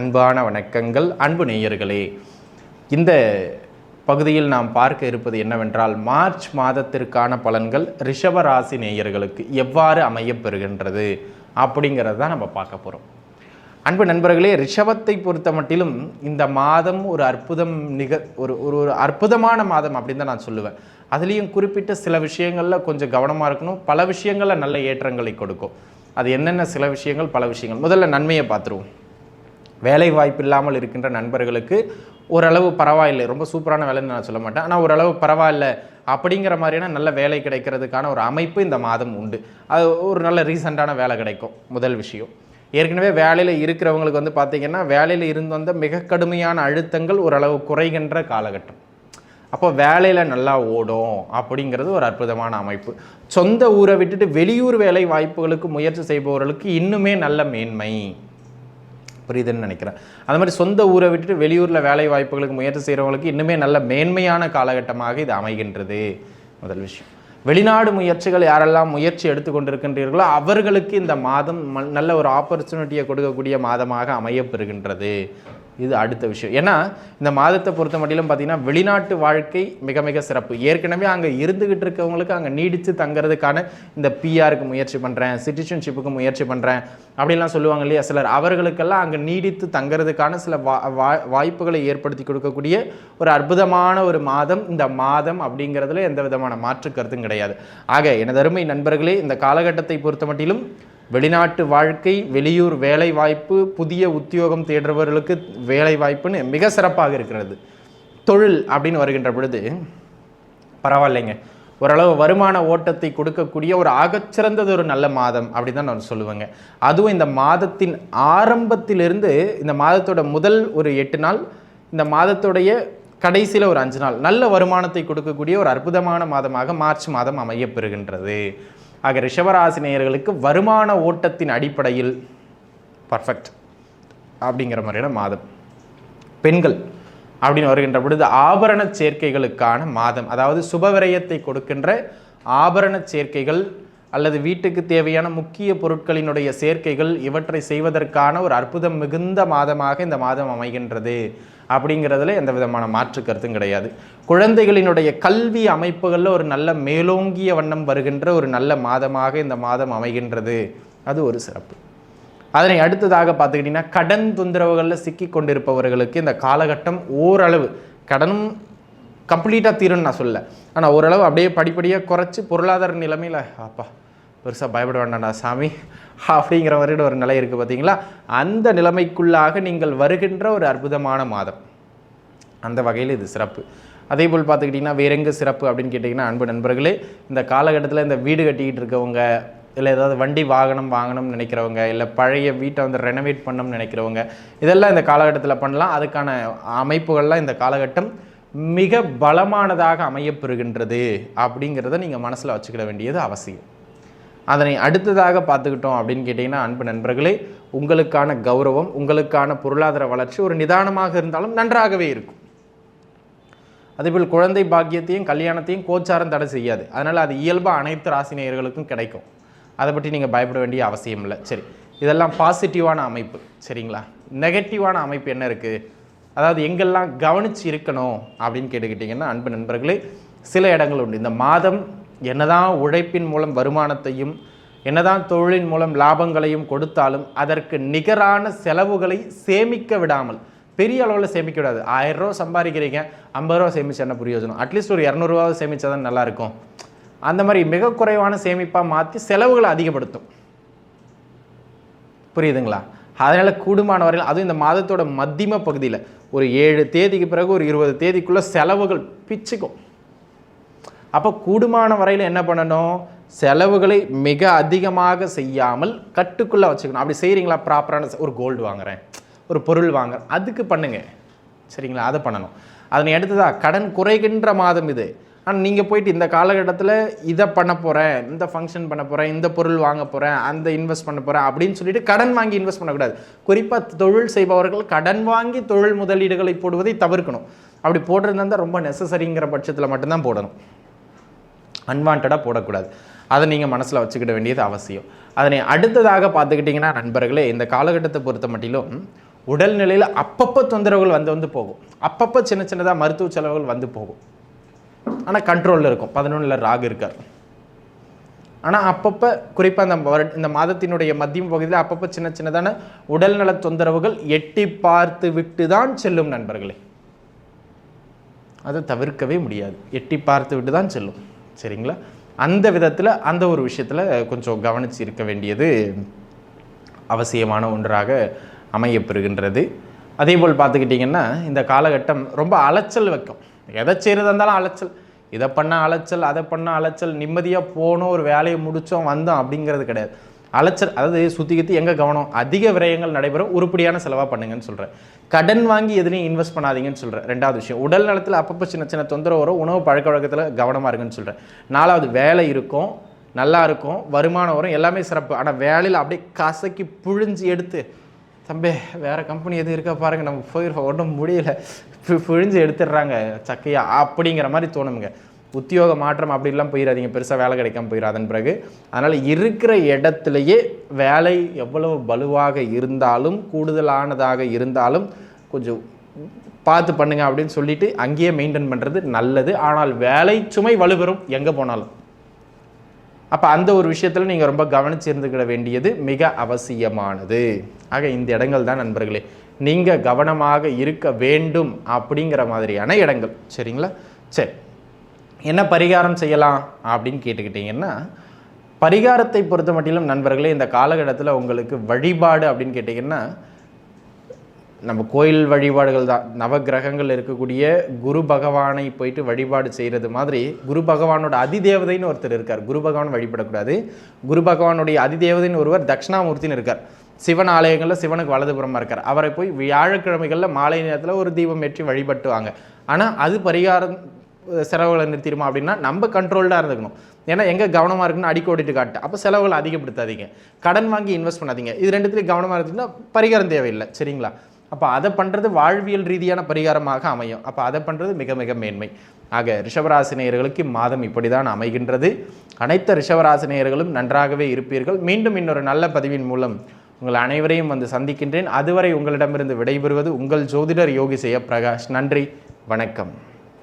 அன்பான வணக்கங்கள் அன்பு நேயர்களே. இந்த பகுதியில் நாம் பார்க்க இருப்பது என்னவென்றால் மார்ச் மாதத்திற்கான பலன்கள் ரிஷபராசி நேயர்களுக்கு எவ்வாறு அமையப்பெறுகின்றது அப்படிங்கிறத தான் நம்ம பார்க்க போகிறோம் அன்பு நண்பர்களே ரிஷபத்தை பொறுத்த மட்டிலும் இந்த மாதம் ஒரு அற்புதம் நிக ஒரு ஒரு ஒரு அற்புதமான மாதம் அப்படின்னு தான் நான் சொல்லுவேன். அதுலேயும் குறிப்பிட்ட சில விஷயங்களில் கொஞ்சம் கவனமாக இருக்கணும். பல விஷயங்களில் நல்ல ஏற்றங்களை கொடுக்கும். அது என்னென்ன சில விஷயங்கள் பல விஷயங்கள். முதல்ல நன்மையை பார்த்துருவோம். வேலை வாய்ப்பு இல்லாமல் இருக்கின்ற நண்பர்களுக்கு ஓரளவு பரவாயில்லை. ரொம்ப சூப்பரான வேலைன்னு நான் சொல்ல மாட்டேன். ஆனால் ஓரளவு பரவாயில்ல அப்படிங்கிற மாதிரியான நல்ல வேலை கிடைக்கிறதுக்கான ஒரு அமைப்பு இந்த மாதம் உண்டு. அது ஒரு நல்ல ரீசெண்டான வேலை கிடைக்கும். முதல் விஷயம். ஏற்கனவே வேலையில் இருக்கிறவங்களுக்கு வந்து பார்த்திங்கன்னா வேலையில் இருந்து வந்த மிக கடுமையான அழுத்தங்கள் ஓரளவு குறைகின்ற காலகட்டம். அப்போ வேலையில் நல்லா ஓடும் அப்படிங்கிறது ஒரு அற்புதமான அமைப்பு. சொந்த ஊரை விட்டுட்டு வெளியூர் வேலை வாய்ப்புகளுக்கு முயற்சி செய்பவர்களுக்கு இன்னுமே நல்ல மேன்மை. புரியுதுன்னு நினைக்கிறேன். அது மாதிரி சொந்த ஊரை விட்டுட்டு வெளியூரில் வேலை வாய்ப்புகளுக்கு முயற்சி செய்கிறவங்களுக்கு இன்னுமே நல்ல மேன்மையான காலகட்டமாக இது அமைகின்றது. முதல் விஷயம். வெளிநாடு முயற்சிகள் யாரெல்லாம் முயற்சி எடுத்துக்கொண்டிருக்கின்றீர்களோ அவர்களுக்கு இந்த மாதம் நல்ல ஒரு ஆப்பர்ச்சுனிட்டியை கொடுக்கக்கூடிய மாதமாக அமையப்பெறுகின்றது இது அடுத்த விஷயம். ஏன்னா இந்த மாதத்தை பொறுத்த மட்டிலும் பார்த்தீங்கன்னா வெளிநாட்டு வாழ்க்கை மிக மிக சிறப்பு. ஏற்கனவே அங்கே இருந்துகிட்டு இருக்கவங்களுக்கு அங்கே நீடித்து தங்குறதுக்கான இந்த பிஆருக்கு முயற்சி பண்ணுறேன் சிட்டிசன்ஷிப்புக்கு முயற்சி பண்ணுறேன் அப்படின்லாம் சொல்லுவாங்க இல்லையா? சிலர் அவர்களுக்கெல்லாம் அங்கே நீடித்து தங்குறதுக்கான சில வா வா- வாய்ப்புகளை ஏற்படுத்தி கொடுக்கக்கூடிய ஒரு அற்புதமான ஒரு மாதம். இந்த மாதம் அப்படிங்கிறதுல எந்த விதமான மாற்று கருத்தும் கிடையாது. ஆக எனது அருமை நண்பர்களே இந்த காலகட்டத்தை பொறுத்த மட்டிலும் வெளிநாட்டு வாழ்க்கை வெளியூர் வேலை வாய்ப்பு புதிய உத்தியோகம் தேடுறவர்களுக்கு வேலை வாய்ப்புன்னு மிக சிறப்பாக இருக்கிறது. தொழில் அப்படின்னு வருகின்ற பொழுது பரவாயில்லைங்க. ஓரளவு வருமான ஓட்டத்தை கொடுக்கக்கூடிய ஒரு ஆகச்சிறந்தது ஒரு நல்ல மாதம் அப்படி தான் நான் சொல்லுவேங்க. அதுவும் இந்த மாதத்தின் ஆரம்பத்திலிருந்து இந்த மாதத்தோட முதல் ஒரு எட்டு நாள் இந்த மாதத்துடைய கடைசியில் ஒரு அஞ்சு நாள் நல்ல வருமானத்தை கொடுக்கக்கூடிய ஒரு அற்புதமான மாதமாக மார்ச் மாதம் அமையப்பெறுகின்றது ஆக ரிஷபராசி நேயர்களுக்கு வருமான ஓட்டத்தின் அடிப்படையில் பர்ஃபெக்ட் அப்படிங்கிற மாதிரியான மாதம். பெண்கள் அப்படின்னு வருகின்ற பொழுது ஆபரண சேர்க்கைகளுக்கான மாதம். அதாவது சுபவிரயத்தை கொடுக்கின்ற ஆபரண சேர்க்கைகள் அல்லது வீட்டுக்கு தேவையான முக்கிய பொருட்களினுடைய சேர்க்கைகள் இவற்றை செய்வதற்கான ஒரு அற்புதம் மிகுந்த மாதமாக இந்த மாதம் அமைகின்றது. அப்படிங்கிறதுல எந்த விதமான மாற்று கருத்தும் கிடையாது. குழந்தைகளினுடைய கல்வி அமைப்புகளில் ஒரு நல்ல மேலோங்கிய வண்ணம் வருகின்ற ஒரு நல்ல மாதமாக இந்த மாதம் அமைகின்றது. அது ஒரு சிறப்பு. அதனை அடுத்ததாக பார்த்துக்கிட்டிங்கன்னா கடன் தொந்தரவுகளில் சிக்கி கொண்டிருப்பவர்களுக்கு இந்த காலகட்டம் ஓரளவு கடனும் கம்ப்ளீட்டாக தீரும்னு நான் சொல்ல ஆனால் ஓரளவு அப்படியே படிப்படியாக குறைச்சி பொருளாதார நிலைமையில் அப்பா பெருசாக பயப்பட வேண்டாம்டா சாமி. அப்படிங்கிற மாதிரி ஒரு நிலை இருக்குது பார்த்தீங்களா அந்த நிலைமைக்குள்ளாக நீங்கள் வருகின்ற ஒரு அற்புதமான மாதம். அந்த வகையில் இது சிறப்பு. அதே போல் பார்த்துக்கிட்டிங்கன்னா வேற எங்கே சிறப்பு அப்படின்னு கேட்டிங்கன்னா அன்பு நண்பர்களே இந்த காலகட்டத்தில் இந்த வீடு கட்டிக்கிட்டு இருக்கவங்க இல்லை ஏதாவது வண்டி வாகனம் வாங்கணும்னு நினைக்கிறவங்க இல்லை பழைய வீட்டை வந்து ரெனோவேட் பண்ணணும்னு நினைக்கிறவங்க இதெல்லாம் இந்த காலகட்டத்தில் பண்ணலாம். அதுக்கான அமைப்புகள்லாம் இந்த காலகட்டம் மிக பலமானதாக அமையப்பெறுகின்றது அப்படிங்கிறத நீங்கள் மனசில் வச்சுக்கிட வேண்டியது அவசியம். அதனை அடுத்ததாக பார்த்துக்கிட்டோம் அப்படின்னு கேட்டிங்கன்னா அன்பு நண்பர்களே உங்களுக்கான கௌரவம் உங்களுக்கான பொருளாதார வளர்ச்சி ஒரு நிதானமாக இருந்தாலும் நன்றாகவே இருக்கும். அதேபோல் குழந்தை பாக்கியத்தையும் கல்யாணத்தையும் கோச்சாரம் தடை செய்யாது. அதனால் அது இயல்பாக அனைத்து ராசினியர்களுக்கும் கிடைக்கும். அதை பற்றி நீங்கள் பயப்பட வேண்டிய அவசியம் இல்லை. சரி இதெல்லாம் பாசிட்டிவான அமைப்பு. சரிங்களா? நெகட்டிவான அமைப்பு என்ன இருக்குது அதாவது எங்கெல்லாம் கவனிச்சு இருக்கணும் அப்படின்னு கேட்டுக்கிட்டிங்கன்னா அன்பு நண்பர்களே சில இடங்கள் உண்டு. இந்த மாதம் என்னதான் உழைப்பின் மூலம் வருமானத்தையும் என்னதான் தொழிலின் மூலம் லாபங்களையும் கொடுத்தாலும் அதற்கு நிகரான செலவுகளை சேமிக்க விடாமல் பெரிய அளவில் சேமிக்க விடாது. ஆயிரம் ரூபா சம்பாதிக்கிறீங்க ஐம்பது ரூபா சேமிச்சு என்ன பிரயோஜனம் அட்லீஸ்ட் ஒரு இரநூறுவா சேமிச்சா தான் நல்லாயிருக்கும் அந்த மாதிரி மிக குறைவான சேமிப்பாக மாற்றி செலவுகளை அதிகப்படுத்தும். புரியுதுங்களா? அதனால் கூடுமான வரையில் அதுவும் இந்த மாதத்தோட மத்தியம பகுதியில் ஒரு ஏழு தேதிக்கு பிறகு ஒரு இருபது தேதிக்குள்ளே செலவுகள் பிச்சுக்கும். அப்போ கூடுமான வரையில் என்ன பண்ணணும்? செலவுகளை மிக அதிகமாக செய்யாமல் கட்டுக்குள்ளே வச்சுக்கணும். அப்படி செய்கிறீங்களா ப்ராப்பரான ஒரு கோல்டு வாங்குகிறேன் ஒரு பொருள் வாங்குறேன். அதுக்கு பண்ணுங்கள் சரிங்களா? அதை பண்ணணும். அதனை எடுத்ததா கடன் குறைகின்ற மாதம் இது. ஆனால் நீங்கள் போயிட்டு இந்த காலகட்டத்தில் இதை பண்ண போகிறேன் இந்த ஃபங்க்ஷன் பண்ண போகிறேன் இந்த பொருள் வாங்க போகிறேன் அந்த இன்வெஸ்ட் பண்ண போகிறேன் அப்படின்னு சொல்லிட்டு கடன் வாங்கி இன்வெஸ்ட் பண்ணக்கூடாது. குறிப்பாக தொழில் செய்பவர்கள் கடன் வாங்கி தொழில் முதலீடுகளை போடுவதை தவிர்க்கணும். அப்படி போடுறதா ரொம்ப நெசசரிங்கிற பட்சத்தில் மட்டும்தான் போடணும். அன்வான்டாக போடக்கூடாது. அதை நீங்கள் மனசில் வச்சுக்கிட வேண்டியது அவசியம். அதனை அடுத்ததாக பார்த்துக்கிட்டிங்கன்னா நண்பர்களே இந்த காலகட்டத்தை பொறுத்த மட்டிலும் உடல்நிலையில் அப்பப்போ தொந்தரவுகள் வந்து வந்து போகும். அப்பப்போ சின்ன சின்னதாக மருத்துவ செலவுகள் வந்து போகும். ஆனால் கண்ட்ரோலில் இருக்கும். பதினொன்றில் ராகு இருக்கார். ஆனால் அப்பப்போ குறிப்பாக அந்த வருட இந்த மாதத்தினுடைய மத்தியம் பகுதியில் அப்பப்போ சின்ன சின்னதான உடல்நல தொந்தரவுகள் எட்டி பார்த்து விட்டு தான் செல்லும் நண்பர்களே. அதை தவிர்க்கவே முடியாது. எட்டி பார்த்து விட்டு தான் செல்லும். சரிங்களா? அந்த விதத்தில் அந்த ஒரு விஷயத்தில் கொஞ்சம் கவனித்து இருக்க வேண்டியது அவசியமான ஒன்றாக அமையப்பெறுகின்றது. அதே போல் பார்த்துக்கிட்டிங்கன்னா இந்த காலகட்டம் ரொம்ப அலைச்சல் வைக்கும். எதை செய்கிறதா இருந்தாலும் அலைச்சல். இதை பண்ண அலைச்சல் அதை பண்ண அலைச்சல் நிம்மதியாக போனோம் ஒரு வேலையை முடித்தோம் வந்தோம் அப்படிங்கிறது கிடையாது. அலைச்சல் அதாவது சுற்றி கித்தி எங்கே கவனம்? அதிக விரயங்கள் நடைபெறும் உருப்படியான செலவாக பண்ணுங்கன்னு சொல்கிறேன் கடன் வாங்கி எதுலையும் இன்வெஸ்ட் பண்ணாதீங்கன்னு சொல்கிறேன் ரெண்டாவது விஷயம் உடல் நலத்தில் அப்பப்போ சின்ன சின்ன தொந்தரவு வரும் உணவு பழக்க வழக்கத்தில் கவனமாக இருக்குன்னு சொல்கிறேன் நாலாவது வேலை இருக்கும் நல்லா இருக்கும் வருமானம் வரும் எல்லாமே சிறப்பு. ஆனால் வேலையில் அப்படியே கசக்கி புழிஞ்சு எடுத்து தம்பி வேறு கம்பெனி எதுவும் இருக்கா பாருங்கள் நம்ம போயிருக்கோம் ஒன்றும் முடியல. புழிஞ்சு எடுத்துடுறாங்க சக்கையா அப்படிங்கிற மாதிரி தோணுங்க உத்தியோக மாற்றம் அப்படிலாம் போயிடாதீங்க பெருசாக வேலை கிடைக்காம போயிடும் அதன் பிறகு. அதனால் இருக்கிற இடத்துலையே வேலை எவ்வளவு வலுவாக இருந்தாலும் கூடுதலானதாக இருந்தாலும் கொஞ்சம் பார்த்து பண்ணுங்க அப்படின்னு சொல்லிட்டு அங்கேயே மெயின்டைன் பண்ணுறது நல்லது. ஆனால் வேலை சுமை வலுபெறும் எங்கே போனாலும். அப்போ அந்த ஒரு விஷயத்தில் நீங்கள் ரொம்ப கவனிச்சிருந்துக்கிட வேண்டியது மிக அவசியமானது. ஆக இந்த இடங்கள் தான் நண்பர்களே. நீங்கள் கவனமாக இருக்க வேண்டும் அப்படிங்கிற மாதிரியான இடங்கள். சரிங்களா? சரி. என்ன பரிகாரம் செய்யலாம் அப்படின்னு கேட்டுக்கிட்டிங்கன்னா பரிகாரத்தை பொறுத்த மட்டிலும் நண்பர்களே இந்த காலகட்டத்தில் உங்களுக்கு வழிபாடு அப்படின்னு கேட்டிங்கன்னா நம்ம கோயில் வழிபாடுகள் தான். நவகிரகங்கள் இருக்கக்கூடிய குரு பகவானை போயிட்டு வழிபாடு செய்கிறது மாதிரி குரு பகவானோட அதிதேவதைன்னு ஒருத்தர் இருக்கார். குரு பகவான் வழிபடக்கூடாது. குரு பகவானுடைய அதிதேவதைன்னு ஒருவர் தட்சிணாமூர்த்தின்னு இருக்கார். சிவன் ஆலயங்களில் சிவனுக்கு வலதுபுறமாக இருக்கார். அவரை போய் வியாழக்கிழமைகளில் மாலை நேரத்தில் ஒரு தீபம் ஏற்றி வழிபட்டுவாங்க. ஆனால் அது பரிகாரம் செலவுகளை நிறுத்திடுமா அப்படின்னா நம்ம கண்ட்ரோல்டாக இருந்துக்கணும். ஏன்னா எங்கே கவனமாக இருக்குன்னு அடிக்கோடிட்டு காட்டு அப்போ செலவுகளை அதிகப்படுத்தாதீங்க. கடன் வாங்கி இன்வெஸ்ட் பண்ணாதீங்க. இது ரெண்டுத்துலையும் கவனமாக இருந்ததுன்னா பரிகாரம் தேவையில்லை. சரிங்களா? அப்போ அதை பண்ணுறது வாழ்வியல் ரீதியான பரிகாரமாக அமையும். அப்போ அதை பண்ணுறது மிக மிக மேன்மை. ஆக ரிஷபராசினியர்களுக்கு மாதம் இப்படி தான் அமைகின்றது. அனைத்து ரிஷபராசினியர்களும் நன்றாகவே இருப்பீர்கள். மீண்டும் இன்னொரு நல்ல பதிவின் மூலம் உங்கள் அனைவரையும் வந்து சந்திக்கின்றேன். அதுவரை உங்களிடமிருந்து விடைபெறுவது உங்கள் ஜோதிடர் யோகி செய்ய பிரகாஷ். நன்றி. வணக்கம்.